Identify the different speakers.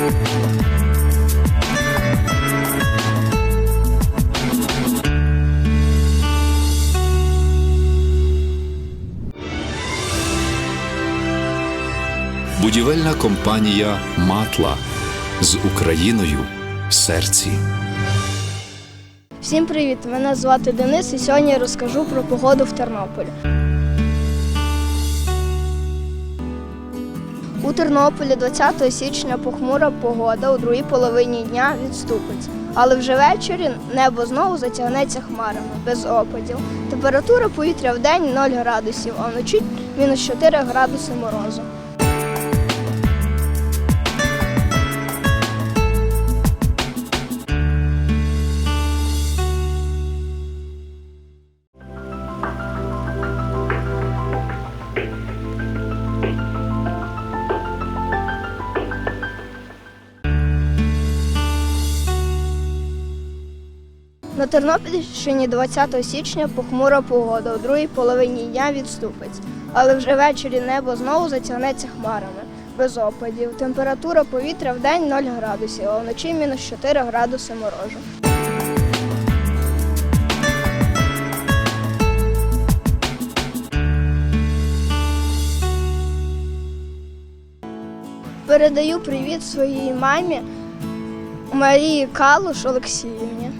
Speaker 1: Будівельна компанія Матла з Україною в серці.
Speaker 2: Всім привіт! Мене звати Денис і сьогодні я розкажу про погоду в Тернополі. У Тернополі 20 січня похмура погода у другій половині дня відступить. Але вже ввечері небо знову затягнеться хмарами без опадів. Температура повітря в день 0 градусів, а вночі мінус 4 градуси морозу. На Тернопільщині 20 січня похмура погода у другій половині дня відступить. Але вже ввечері небо знову затягнеться хмарами без опадів. Температура повітря в день 0 градусів, а вночі мінус 4 градуси морожу. Передаю привіт своїй мамі Марії Калуш Олексіївні.